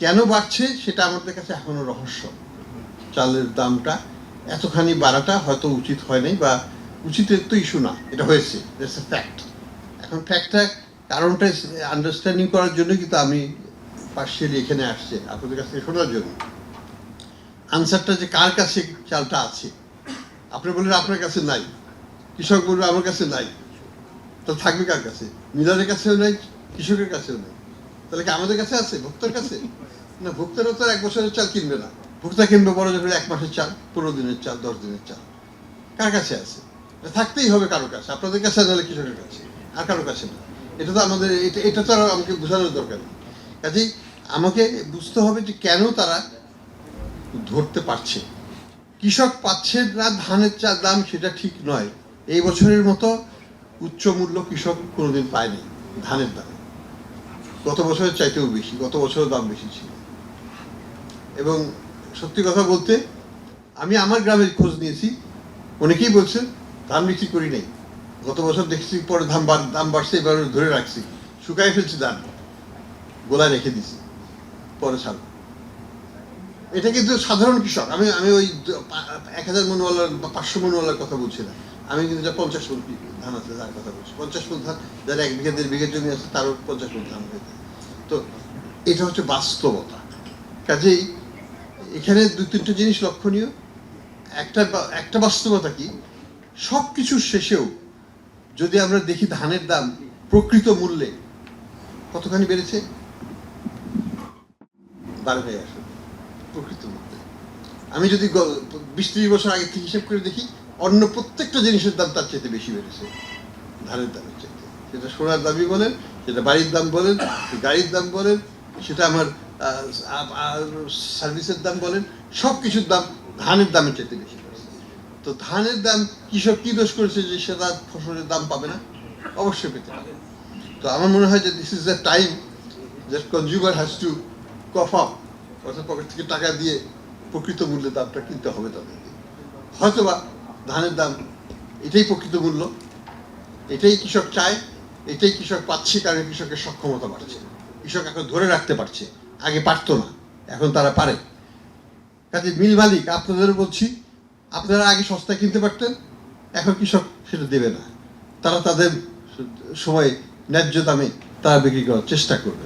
কেন বাড়ছে সেটা আমাদের কাছে এখনও রহস্য। চালের দামটা এতখানি বাড়াটা হয়তো উচিত হয় নাই বা উচিতের তো ইস্যু না, এটা হয়েছে এ ফ্যাক্ট এখন ফ্যাক্টটা কারণটা আন্ডারস্ট্যান্ডিং করার জন্য কিন্তু আমি পার্সিয়ালি এখানে আসছে, আপনাদের কাছ শোনার জন্য। আনসারটা যে কার কাছে চালটা আছে? আপনি বললেন আপনার কাছে নাই, কৃষক বলবে আমার কাছে নাই। তো থাকবে কার কাছে? মিলারের কাছেও নাই, কৃষকের কাছেও নাই। তাহলে কি আমাদের কাছে আছে? ভোক্তার কাছে? না ভোক্তারা তো এক বছরের চাল কিনবে না। ভোক্তা কিনবে বড় যখন এক মাসের চাল, পনেরো দিনের চাল, দশ দিনের চাল। কার কাছে আছে? থাকতেই হবে কারও কাছে। আপনাদের কাছে নাহলে কৃষকের কাছে। আর কারও কাছে না। এটা তো আমাদের, এটা এটা তো আর আমাকে বোঝানোর দরকার নেই। কাজেই আমাকে বুঝতে হবে যে কেন তারা ধরতে পারছে। কৃষক পাচ্ছে না ধানের চা দাম সেটা ঠিক নয়। এই বছরের মতো উচ্চ মূল্য কৃষক কোনোদিন পায়নি ধানের দাম। গত বছরের চাইতেও বেশি, গত বছরের দাম বেশি ছিল। এবং সত্যি কথা বলতে, আমি আমার গ্রামের খোঁজ নিয়েছি, অনেকেই বলছেন ধান বিক্রি করি নাই। গত বছর দেখছি, পরে দাম দাম বাড়ছে, এবার ধরে রাখছি। শুকাই ফেলছি ধান, গোলায় রেখে দিছি, পরে ছাড়ব। এটা কিন্তু সাধারণ কৃষক। আমি আমি ওই এক হাজার মনওয়ালার বা পাঁচশো মনওয়ালার কথা বলছি না আমি কিন্তু যা পঞ্চাশ মন ধান আছে, তার কথা বলছি। পঞ্চাশ মন ধান, যারা এক বিঘা, দেড় বিঘা জমি আছে, তারও পঞ্চাশ মন ধান হয়ে তো এটা হচ্ছে বাস্তবতা। কাজেই এখানে দু, তিনটে জিনিস লক্ষণীয়। একটা একটা বাস্তবতা কি? সব কিছুর শেষেও যদি আমরা দেখি ধানের দাম প্রকৃত মূল্যে, কতখানি বেড়েছে? বারো হয়ে আসে প্রকৃত মূল্যে আমি যদি বিশ ত্রিশ বছর আগে থেকে হিসেব করে দেখি, অন্য প্রত্যেকটা জিনিসের দাম তার চাইতে বেশি বেড়েছে, ধানের দামের চাইতে। সেটা সোনার দামই বলেন, সেটা বাড়ির দাম বলেন গাড়ির দাম বলেন, সেটা আমার সার্ভিসের দাম বলেন, সব কিছুর দাম ধানের দামের চাইতে বেশি তো ধানের দাম কৃষক কি দোষ করেছে যে সেটা ফসলের দাম পাবে না? অবশ্যই পেতে পারে। তো আমার মনে হয় যে this is the time that consumer has to cough up অর্থাৎ পকেট থেকে টাকা দিয়ে প্রকৃত মূল্যের দামটা কিনতে হবে তাদেরকে। হয়তোবা ধানের দাম এটাই প্রকৃত মূল্য, এটাই কৃষক চায়, এটাই কৃষক পাচ্ছে কারণ কৃষকের সক্ষমতা বাড়ছে। কৃষক এখন ধরে রাখতে পারছে, আগে পারতো না, এখন তারা পারে। কাজে মিল মালিক আপনাদের বলছি, আপনারা আগে সস্তায় কিনতে পারতেন, এখন কৃষক সেটা দেবে না। তারা তাদের সময় ন্যায্য দামে তারা বিক্রি করার চেষ্টা করবে।